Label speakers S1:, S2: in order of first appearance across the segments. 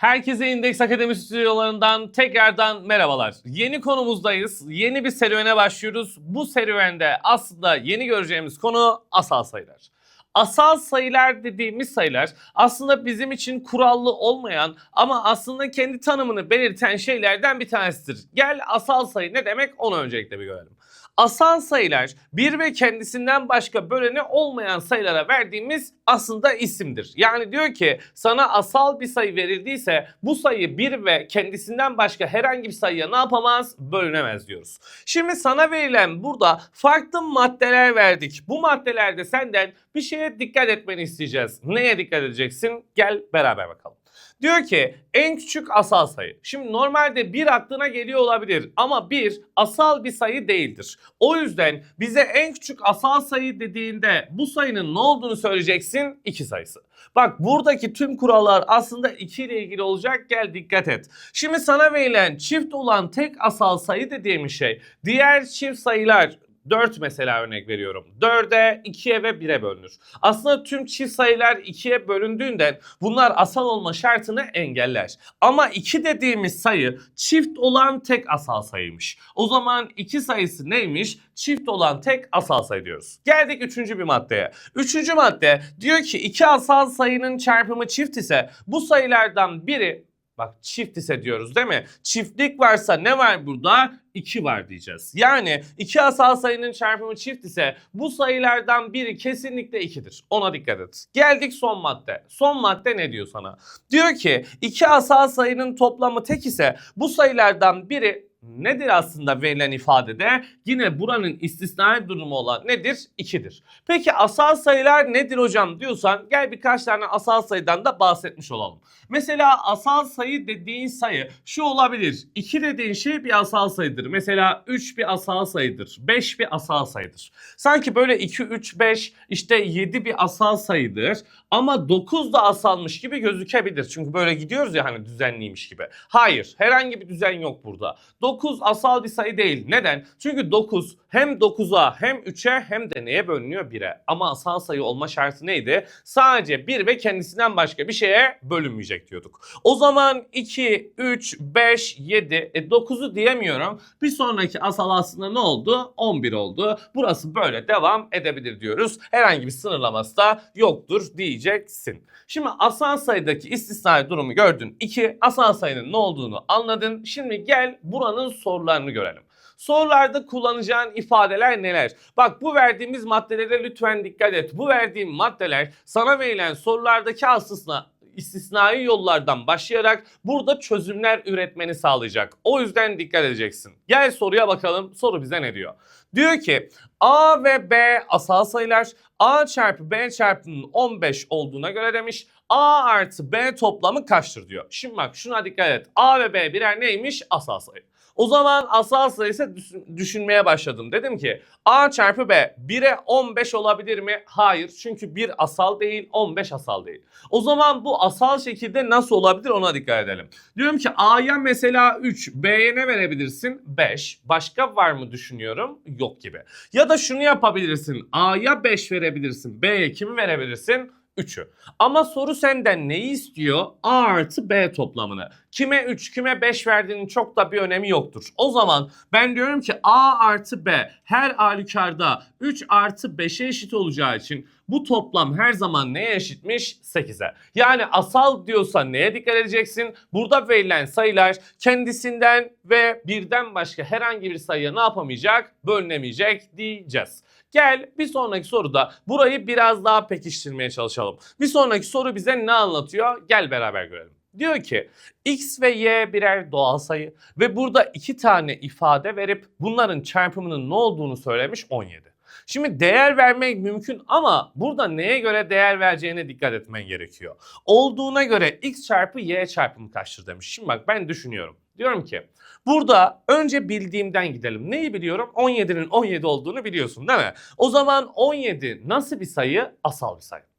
S1: Herkese İndeks Akademi stüdyolarından tekrardan merhabalar. Yeni konumuzdayız. Yeni bir serüvene başlıyoruz. Bu serüvende aslında yeni göreceğimiz konu asal sayılar. Asal sayılar dediğimiz sayılar aslında bizim için kurallı olmayan ama aslında kendi tanımını belirten şeylerden bir tanesidir. Gel asal sayı ne demek onu öncelikle bir görelim. Asal sayılar bir ve kendisinden başka böleni olmayan sayılara verdiğimiz aslında isimdir. Yani diyor ki sana asal bir sayı verildiyse bu sayı bir ve kendisinden başka herhangi bir sayıya ne yapamaz? Bölünemez diyoruz. Şimdi sana verilen burada farklı maddeler verdik. Bu maddelerde senden bir şeye dikkat etmeni isteyeceğiz. Neye dikkat edeceksin? Gel beraber bakalım. Diyor ki en küçük asal sayı. Şimdi normalde bir aklına geliyor olabilir ama bir asal bir sayı değildir. O yüzden bize en küçük asal sayı dediğinde bu sayının ne olduğunu söyleyeceksin? 2 sayısı. Bak buradaki tüm kurallar aslında 2 ile ilgili olacak. Gel dikkat et. Şimdi sana verilen çift olan tek asal sayı dediğimiz şey diğer çift sayılar 4 mesela örnek veriyorum. 4'e, 2'ye ve 1'e bölünür. Aslında tüm çift sayılar 2'ye bölündüğünden bunlar asal olma şartını engeller. Ama 2 dediğimiz sayı çift olan tek asal sayıymış. O zaman 2 sayısı neymiş? Çift olan tek asal sayı diyoruz. Geldik üçüncü bir maddeye. Üçüncü madde diyor ki iki asal sayının çarpımı çift ise bu sayılardan biri Bak çift ise diyoruz değil mi? Çiftlik varsa ne var burada? 2 var diyeceğiz. Yani iki asal sayının çarpımı çift ise bu sayılardan biri kesinlikle 2'dir. Ona dikkat et. Geldik son madde. Son madde ne diyor sana? Diyor ki iki asal sayının toplamı tek ise bu sayılardan biri nedir aslında verilen ifadede? Yine buranın istisnai durumu olan nedir? 2'dir. Peki asal sayılar nedir hocam diyorsan gel birkaç tane asal sayıdan da bahsetmiş olalım. Mesela asal sayı dediğin sayı şu olabilir. 2 dediğin şey bir asal sayıdır. Mesela 3 bir asal sayıdır. 5 bir asal sayıdır. Sanki böyle 2, 3, 5 işte 7 bir asal sayıdır. Ama 9 da asalmış gibi gözükebilir. Çünkü böyle gidiyoruz ya hani düzenliymiş gibi. Hayır herhangi bir düzen yok burada. 9 asal bir sayı değil. Neden? Çünkü 9 hem 9'a hem 3'e hem de neye bölünüyor? 1'e. Ama asal sayı olma şartı neydi? Sadece 1 ve kendisinden başka bir şeye bölünmeyecek diyorduk. O zaman 2, 3, 5, 7, e 9'u diyemiyorum. Bir sonraki asal aslında ne oldu? 11 oldu. Burası böyle devam edebilir diyoruz. Herhangi bir sınırlaması da yoktur diyeceksin. Şimdi asal sayıdaki istisnai durumu gördün. 2 asal sayının ne olduğunu anladın. Şimdi gel buranın sorularını görelim. Sorularda kullanacağın ifadeler neler? Bak bu verdiğimiz maddelere lütfen dikkat et. Bu verdiğim maddeler sana verilen sorulardaki aslında istisnai yollardan başlayarak burada çözümler üretmeni sağlayacak. O yüzden dikkat edeceksin. Gel soruya bakalım. Soru bize ne diyor? Diyor ki A ve B asal sayılar. A çarpı B çarpının 15 olduğuna göre demiş. A artı B toplamı kaçtır diyor. Şimdi bak şuna dikkat et. A ve B birer neymiş? Asal sayı. O zaman asal sayısı düşün- düşünmeye başladım. Dedim ki A çarpı B 1'e 15 olabilir mi? Hayır. Çünkü 1 asal değil 15 asal değil. O zaman bu asal şekilde nasıl olabilir ona dikkat edelim. Diyorum ki A'ya mesela 3, B'ye ne verebilirsin? 5. Başka var mı düşünüyorum? Yok gibi. Ya da şunu yapabilirsin. A'ya 5 verebilirsin. B'ye kimi verebilirsin? 3'ü. Ama soru senden neyi istiyor? A artı B toplamını. Kime 3, kime 5 verdiğinin çok da bir önemi yoktur. O zaman ben diyorum ki A artı B her halükarda 3 artı 5'e eşit olacağı için bu toplam her zaman neye eşitmiş? 8'e. Yani asal diyorsa neye dikkat edeceksin? Burada verilen sayılar kendisinden ve birden başka herhangi bir sayıya ne yapamayacak? Bölünemeyecek diyeceğiz. Gel bir sonraki soruda burayı biraz daha pekiştirmeye çalışalım. Bir sonraki soru bize ne anlatıyor? Gel beraber görelim. Diyor ki x ve y birer doğal sayı ve burada iki tane ifade verip bunların çarpımının ne olduğunu söylemiş 17. Şimdi değer vermek mümkün ama burada neye göre değer vereceğine dikkat etmen gerekiyor. Olduğuna göre x çarpı y çarpımı kaçtır demiş. Şimdi bak ben düşünüyorum. Diyorum ki burada önce bildiğimden gidelim. Neyi biliyorum? 17'nin 17 olduğunu biliyorsun değil mi? O zaman 17 nasıl bir sayı? Asal bir sayı.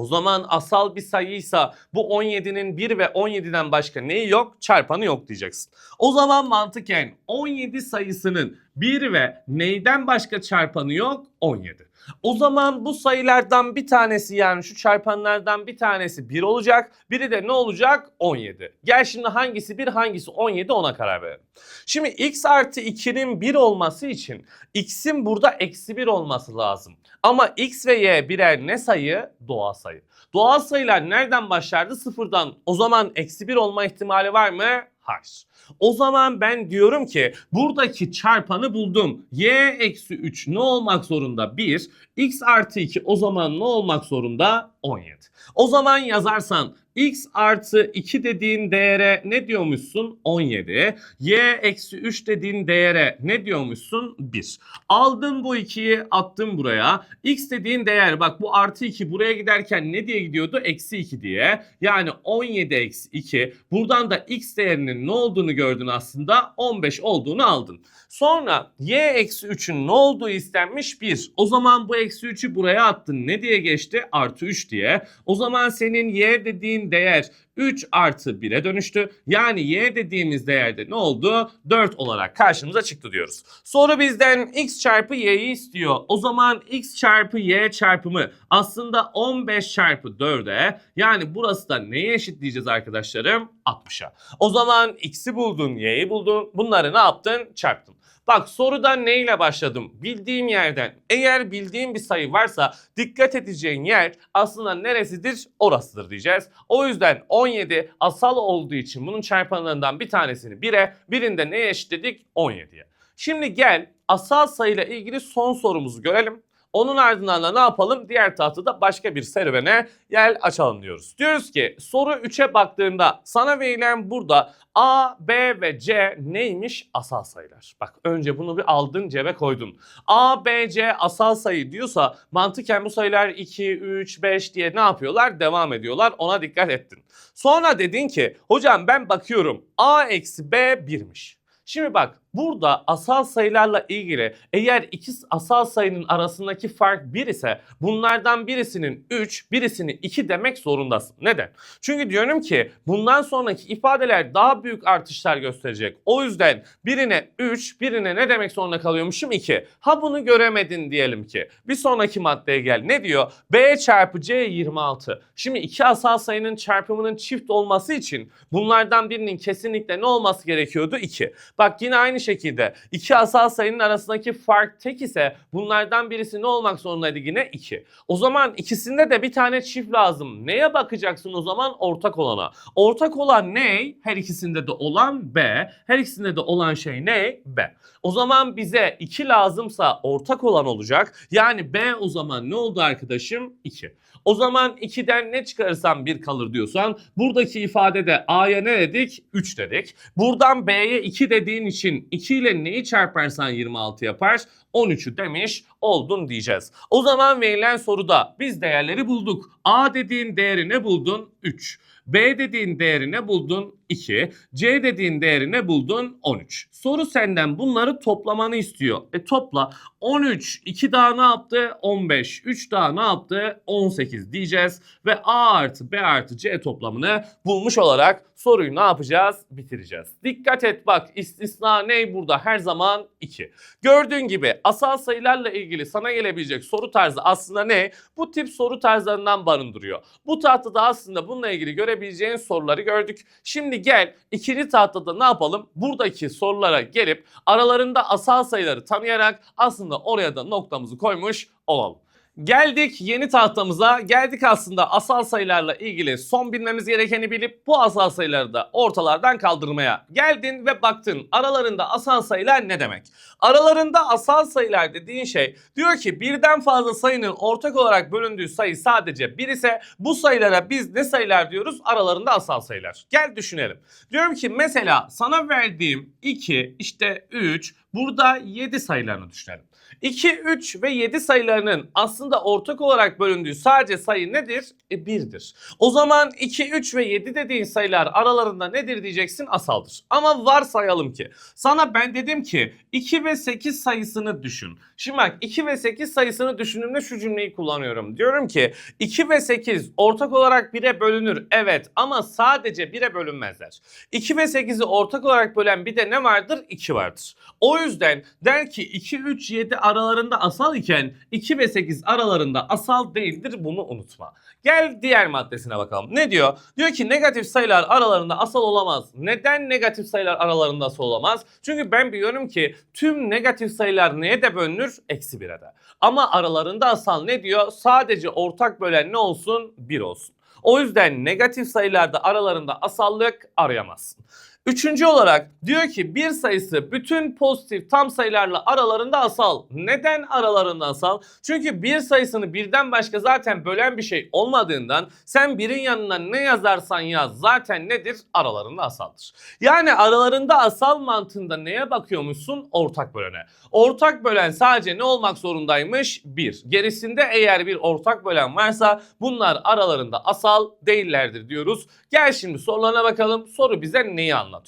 S1: O zaman asal bir sayıysa bu 17'nin 1 ve 17'den başka neyi yok? Çarpanı yok diyeceksin. O zaman mantıken 17 sayısının 1 ve neyden başka çarpanı yok? 17. O zaman bu sayılardan bir tanesi yani şu çarpanlardan bir tanesi 1 olacak. Biri de ne olacak? 17. Gel şimdi hangisi 1 hangisi 17 ona karar verelim. Şimdi x artı 2'nin 1 olması için x'in burada eksi 1 olması lazım. Ama x ve y birer ne sayı? Doğal sayı. Doğal sayılar nereden başlardı? Sıfırdan. O zaman eksi 1 olma ihtimali var mı? Hayır. O zaman ben diyorum ki buradaki çarpanı buldum. y eksi 3 ne olmak zorunda? 1. x artı 2 o zaman ne olmak zorunda? 17. O zaman yazarsan x artı 2 dediğin değere ne diyormuşsun? 17. y eksi 3 dediğin değere ne diyormuşsun? 1. Aldın bu 2'yi attın buraya. x dediğin değer bak bu artı 2 buraya giderken ne diye gidiyordu? Eksi 2 diye. Yani 17 eksi 2. Buradan da x değerinin ne olduğunu gördün aslında. 15 olduğunu aldın. Sonra y eksi 3'ün ne olduğu istenmiş? 1. O zaman bu eksi 3'ü buraya attın. Ne diye geçti? Artı 3 diye. O zaman senin y dediğin değer 3 artı 1'e dönüştü. Yani y dediğimiz değerde ne oldu? 4 olarak karşımıza çıktı diyoruz. Sonra bizden x çarpı y'yi istiyor. O zaman x çarpı y çarpımı aslında 15 çarpı 4'e yani burası da neye eşitleyeceğiz arkadaşlarım? 60'a. O zaman x'i buldun, y'yi buldun. Bunları ne yaptın? Çarptın. Bak sorudan neyle başladım? Bildiğim yerden. Eğer bildiğim bir sayı varsa dikkat edeceğin yer aslında neresidir? Orasıdır diyeceğiz. O yüzden 17 asal olduğu için bunun çarpanlarından bir tanesini 1'e, birinde neye eşitledik? 17'ye. Şimdi gel asal sayıyla ilgili son sorumuzu görelim. Onun ardından da ne yapalım? Diğer tahtada başka bir serüvene yer açalım diyoruz. Diyoruz ki soru 3'e baktığında sana verilen burada A, B ve C neymiş? Asal sayılar. Bak önce bunu bir aldın cebe koydun. A, B, C asal sayı diyorsa mantıken bu sayılar 2, 3, 5 diye ne yapıyorlar? Devam ediyorlar. Ona dikkat ettin. Sonra dedin ki hocam ben bakıyorum A eksi B 1'miş. Şimdi bak burada asal sayılarla ilgili eğer iki asal sayının arasındaki fark 1 ise bunlardan birisinin 3, birisini 2 demek zorundasın. Neden? Çünkü diyorum ki bundan sonraki ifadeler daha büyük artışlar gösterecek. O yüzden birine 3, birine ne demek zorunda kalıyormuşum 2. Ha bunu göremedin diyelim ki. Bir sonraki maddeye gel. Ne diyor? B çarpı C 26. Şimdi iki asal sayının çarpımının çift olması için bunlardan birinin kesinlikle ne olması gerekiyordu? 2. Bak yine aynı şekilde iki asal sayının arasındaki fark tek ise bunlardan birisi ne olmak zorundaydı yine 2. O zaman ikisinde de bir tane çift lazım. Neye bakacaksın o zaman? Ortak olana. Ortak olan ne? Her ikisinde de olan B. Her ikisinde de olan şey ne? B. O zaman bize 2 lazımsa ortak olan olacak. Yani B o zaman ne oldu arkadaşım? 2. O zaman 2'den ne çıkarırsam 1 kalır diyorsan buradaki ifadede A'ya ne dedik? 3 dedik. Buradan B'ye 2 dediğin için 2 ile neyi çarparsan 26 yapar? 13'ü demiş oldun diyeceğiz. O zaman verilen soruda biz değerleri bulduk. A dediğin değeri ne buldun? 3. B dediğin değeri ne buldun? 2. C dediğin değeri ne buldun? 13. Soru senden bunları toplamanı istiyor. E topla. 13, 2 daha ne yaptı? 15. 3 daha ne yaptı? 18 diyeceğiz. Ve A artı B artı C toplamını bulmuş olarak soruyu ne yapacağız? Bitireceğiz. Dikkat et bak istisna ne burada? Her zaman 2. Gördüğün gibi asal sayılarla ilgili sana gelebilecek soru tarzı aslında ne? Bu tip soru tarzlarından barındırıyor. Bu tahtada aslında bununla ilgili görebileceğin soruları gördük. Şimdi gel ikinci tahtada ne yapalım? Buradaki sorulara gelip aralarında asal sayıları tanıyarak aslında oraya da noktamızı koymuş olalım. Geldik yeni tahtamıza. Geldik aslında asal sayılarla ilgili son bilmemiz gerekeni bilip bu asal sayıları da ortalardan kaldırmaya. Geldin ve baktın aralarında asal sayılar ne demek? Aralarında asal sayılar dediğin şey diyor ki birden fazla sayının ortak olarak bölündüğü sayı sadece bir ise bu sayılara biz ne sayılar diyoruz? Aralarında asal sayılar. Gel düşünelim. Diyorum ki mesela sana verdiğim 2 işte 3 burada 7 sayılarını düşünelim. 2, 3 ve 7 sayılarının aslında ortak olarak bölündüğü sadece sayı nedir? E 1'dir. O zaman 2, 3 ve 7 dediğin sayılar aralarında nedir diyeceksin? Asaldır. Ama varsayalım ki sana ben dedim ki 2 ve 8 sayısını düşün. Şimdi bak 2 ve 8 sayısını düşündüğümde şu cümleyi kullanıyorum. Diyorum ki 2 ve 8 ortak olarak 1'e bölünür. Evet ama sadece 1'e bölünmezler. 2 ve 8'i ortak olarak bölen bir de ne vardır? 2 vardır. O yüzden der ki 2, 3, 7 aralarında asal iken 2 ve 8 aralarında asal değildir bunu unutma. Gel diğer maddesine bakalım. Ne diyor? Diyor ki negatif sayılar aralarında asal olamaz. Neden negatif sayılar aralarında asal olamaz? Çünkü ben biliyorum ki tüm negatif sayılar neye de bölünür? Eksi 1'e de. Ama aralarında asal ne diyor? Sadece ortak bölen ne olsun? 1 olsun. O yüzden negatif sayılarda aralarında asallık arayamazsın. Üçüncü olarak diyor ki bir sayısı bütün pozitif tam sayılarla aralarında asal. Neden aralarında asal? Çünkü bir sayısını birden başka zaten bölen bir şey olmadığından sen birin yanına ne yazarsan yaz zaten nedir? Aralarında asaldır. Yani aralarında asal mantığında neye bakıyormuşsun? Ortak bölene. Ortak bölen sadece ne olmak zorundaymış? Bir. Gerisinde eğer bir ortak bölen varsa bunlar aralarında asal değillerdir diyoruz. Gel şimdi sorularına bakalım. Soru bize neyi anlatıyor?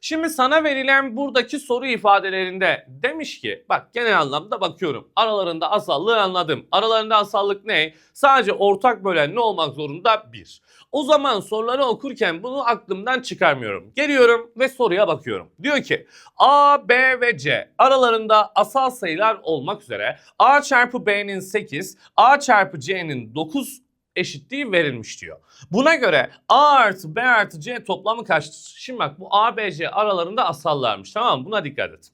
S1: Şimdi sana verilen buradaki soru ifadelerinde demiş ki bak genel anlamda bakıyorum. Aralarında asallığı anladım. Aralarında asallık ne? Sadece ortak bölen ne olmak zorunda? Bir. O zaman soruları okurken bunu aklımdan çıkarmıyorum. Geliyorum ve soruya bakıyorum. Diyor ki A, B ve C aralarında asal sayılar olmak üzere A çarpı B'nin 8, A çarpı C'nin 9 eşitliği verilmiş diyor. Buna göre A artı B artı C toplamı kaçtır? Şimdi bak bu A, B, C aralarında asallarmış tamam mı? Buna dikkat et.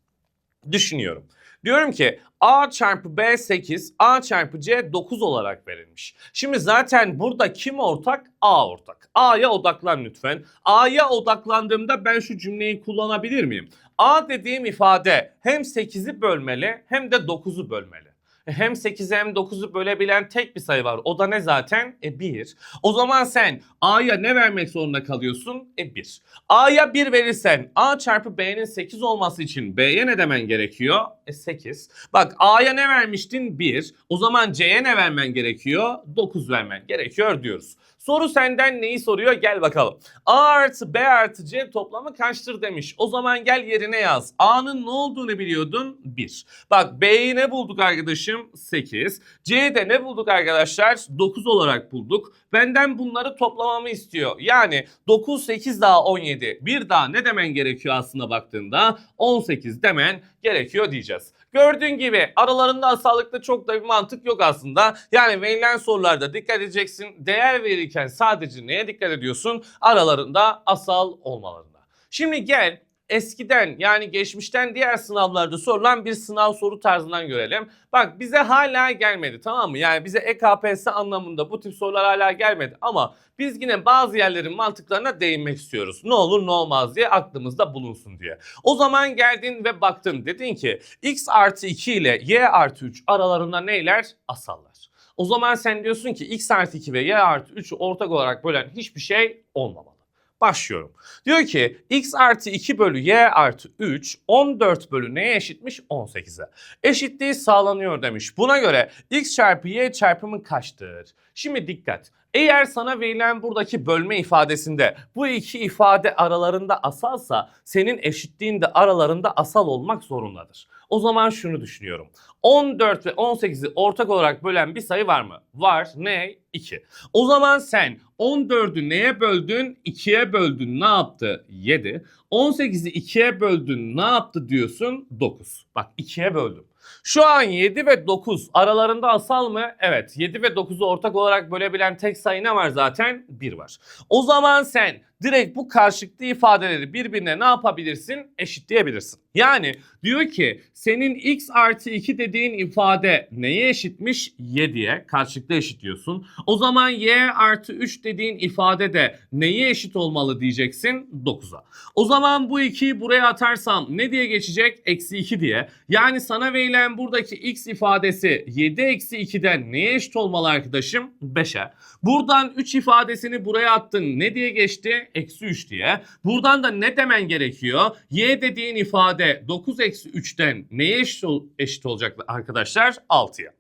S1: Düşünüyorum. Diyorum ki A çarpı B 8, A çarpı C 9 olarak verilmiş. Şimdi zaten burada kim ortak? A ortak. A'ya odaklan lütfen. A'ya odaklandığımda ben şu cümleyi kullanabilir miyim? A dediğim ifade hem 8'i bölmeli hem de 9'u bölmeli. Hem 8'i hem 9'u bölebilen tek bir sayı var. O da ne zaten? E 1. O zaman sen A'ya ne vermek zorunda kalıyorsun? E 1. A'ya 1 verirsen A çarpı B'nin 8 olması için B'ye ne demen gerekiyor? E 8. Bak A'ya ne vermiştin? 1. O zaman C'ye ne vermen gerekiyor? 9 vermen gerekiyor diyoruz. Soru senden neyi soruyor? Gel bakalım. A artı B artı C toplamı kaçtır demiş. O zaman gel yerine yaz. A'nın ne olduğunu biliyordun? 1. Bak B'yi ne bulduk arkadaşım? 8. C'de ne bulduk arkadaşlar? 9 olarak bulduk. Benden bunları toplamamı istiyor. Yani 9, 8 daha 17. Bir daha ne demen gerekiyor aslında baktığında? 18 demen gerekiyor diyeceğiz. Gördüğün gibi aralarında asallıkta çok da bir mantık yok aslında. Yani verilen sorularda dikkat edeceksin. Değer verirken sadece neye dikkat ediyorsun? Aralarında asal olmalarına. Şimdi gel eskiden yani geçmişten diğer sınavlarda sorulan bir sınav soru tarzından görelim. Bak bize hala gelmedi tamam mı? Yani bize EKPS anlamında bu tip sorular hala gelmedi ama biz yine bazı yerlerin mantıklarına değinmek istiyoruz. Ne olur ne olmaz diye aklımızda bulunsun diye. O zaman geldin ve baktın dedin ki x artı 2 ile y artı 3 aralarında neyler? Asallar. O zaman sen diyorsun ki x artı 2 ve y artı 3'ü ortak olarak bölen hiçbir şey olmamalı. Başlıyorum. Diyor ki x artı 2 bölü y artı 3 14 bölü neye eşitmiş? 18'e. Eşitliği sağlanıyor demiş. Buna göre x çarpı y çarpımı kaçtır? Şimdi dikkat. Eğer sana verilen buradaki bölme ifadesinde bu iki ifade aralarında asalsa senin eşitliğin de aralarında asal olmak zorundadır. O zaman şunu düşünüyorum. 14 ve 18'i ortak olarak bölen bir sayı var mı? Var. Ne? 2. O zaman sen 14'ü neye böldün? 2'ye böldün. Ne yaptı? 7. 18'i 2'ye böldün. Ne yaptı diyorsun? 9. Bak 2'ye böldüm. Şu an 7 ve 9 aralarında asal mı? Evet. 7 ve 9'u ortak olarak bölebilen tek sayı ne var zaten? 1 var. O zaman sen direkt bu karşılıklı ifadeleri birbirine ne yapabilirsin? Eşitleyebilirsin. Yani diyor ki senin x artı 2 dediğin ifade neye eşitmiş? 7'ye karşılıklı eşitliyorsun. O zaman y artı 3 dediğin ifade de neye eşit olmalı diyeceksin? 9'a. O zaman bu 2'yi buraya atarsam ne diye geçecek? Eksi 2 diye. Yani sana verilen buradaki x ifadesi 7 eksi 2'den neye eşit olmalı arkadaşım? 5'e. Buradan 3 ifadesini buraya attın. Ne diye geçti? Eksi 3 diye. Buradan da ne demen gerekiyor? y dediğin ifade 9 eksi 3'ten neye eşit, ol- eşit olacak arkadaşlar? 6'ya.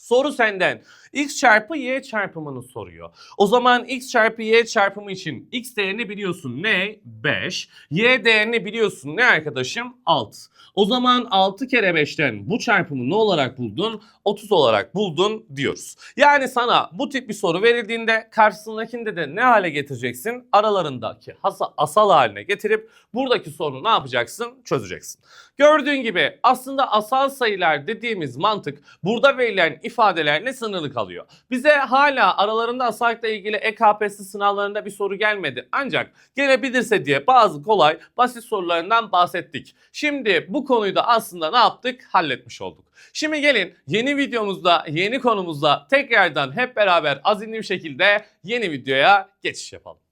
S1: Soru senden. X çarpı y çarpımını soruyor. O zaman x çarpı y çarpımı için x değerini biliyorsun ne? 5. Y değerini biliyorsun ne arkadaşım? 6. O zaman 6 kere 5'ten bu çarpımı ne olarak buldun? 30 olarak buldun diyoruz. Yani sana bu tip bir soru verildiğinde karşısındakinde de ne hale getireceksin? Aralarındaki hasa- asal haline getirip buradaki sorunu ne yapacaksın? Çözeceksin. Gördüğün gibi aslında asal sayılar dediğimiz mantık burada verilen ifadelerle sınırlı kalıyor. Bize hala aralarında asallıkla ilgili EKPS sınavlarında bir soru gelmedi. Ancak gelebilirse diye bazı kolay basit sorularından bahsettik. Şimdi bu konuyu da aslında ne yaptık? Halletmiş olduk. Şimdi gelin yeni videomuzda, yeni konumuzda tekrardan hep beraber azimli bir şekilde yeni videoya geçiş yapalım.